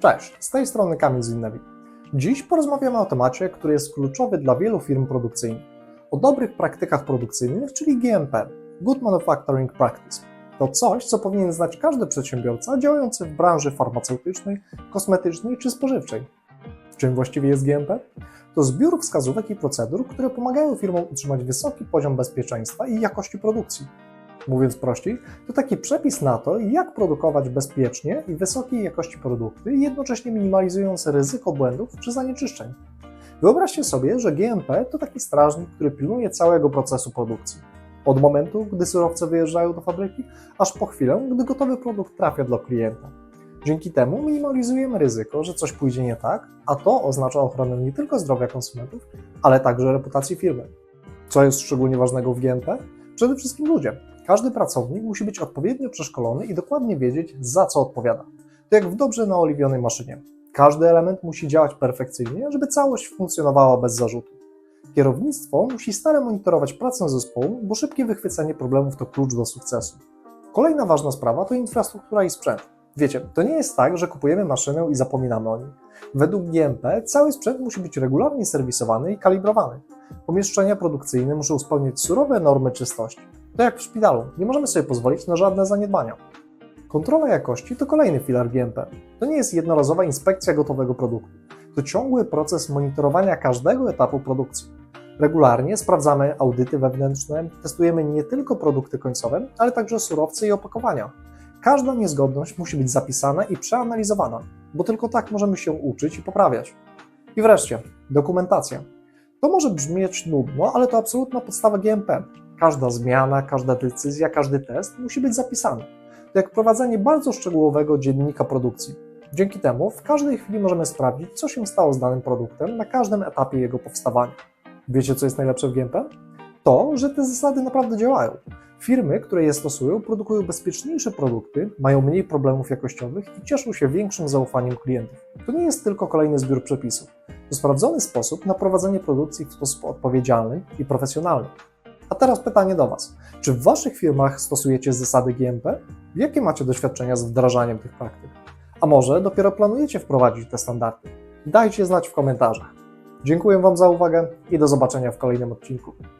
Cześć, z tej strony Kamil Zinnewi. Dziś porozmawiamy o temacie, który jest kluczowy dla wielu firm produkcyjnych. O dobrych praktykach produkcyjnych, czyli GMP Good Manufacturing Practice. To coś, co powinien znać każdy przedsiębiorca działający w branży farmaceutycznej, kosmetycznej czy spożywczej. Czym właściwie jest GMP? To zbiór wskazówek i procedur, które pomagają firmom utrzymać wysoki poziom bezpieczeństwa i jakości produkcji. Mówiąc prościej, to taki przepis na to, jak produkować bezpiecznie i wysokiej jakości produkty, jednocześnie minimalizując ryzyko błędów czy zanieczyszczeń. Wyobraźcie sobie, że GMP to taki strażnik, który pilnuje całego procesu produkcji. Od momentu, gdy surowce wyjeżdżają do fabryki, aż po chwilę, gdy gotowy produkt trafia do klienta. Dzięki temu minimalizujemy ryzyko, że coś pójdzie nie tak, a to oznacza ochronę nie tylko zdrowia konsumentów, ale także reputacji firmy. Co jest szczególnie ważnego w GMP? Przede wszystkim ludzie. Każdy pracownik musi być odpowiednio przeszkolony i dokładnie wiedzieć, za co odpowiada. To jak w dobrze naoliwionej maszynie. Każdy element musi działać perfekcyjnie, żeby całość funkcjonowała bez zarzutu. Kierownictwo musi stale monitorować pracę zespołu, bo szybkie wychwycenie problemów to klucz do sukcesu. Kolejna ważna sprawa to infrastruktura i sprzęt. Wiecie, to nie jest tak, że kupujemy maszynę i zapominamy o niej. Według GMP cały sprzęt musi być regularnie serwisowany i kalibrowany. Pomieszczenia produkcyjne muszą spełniać surowe normy czystości. To jak w szpitalu, nie możemy sobie pozwolić na żadne zaniedbania. Kontrola jakości to kolejny filar GMP. To nie jest jednorazowa inspekcja gotowego produktu. To ciągły proces monitorowania każdego etapu produkcji. Regularnie sprawdzamy audyty wewnętrzne, testujemy nie tylko produkty końcowe, ale także surowce i opakowania. Każda niezgodność musi być zapisana i przeanalizowana, bo tylko tak możemy się uczyć i poprawiać. I wreszcie, dokumentacja. To może brzmieć nudno, ale to absolutna podstawa GMP. Każda zmiana, każda decyzja, każdy test musi być zapisany. To jak prowadzenie bardzo szczegółowego dziennika produkcji. Dzięki temu w każdej chwili możemy sprawdzić, co się stało z danym produktem na każdym etapie jego powstawania. Wiecie, co jest najlepsze w GMP? To, że te zasady naprawdę działają. Firmy, które je stosują, produkują bezpieczniejsze produkty, mają mniej problemów jakościowych i cieszą się większym zaufaniem klientów. To nie jest tylko kolejny zbiór przepisów. To sprawdzony sposób na prowadzenie produkcji w sposób odpowiedzialny i profesjonalny. A teraz pytanie do Was. Czy w Waszych firmach stosujecie zasady GMP? Jakie macie doświadczenia z wdrażaniem tych praktyk? A może dopiero planujecie wprowadzić te standardy? Dajcie znać w komentarzach. Dziękuję Wam za uwagę i do zobaczenia w kolejnym odcinku.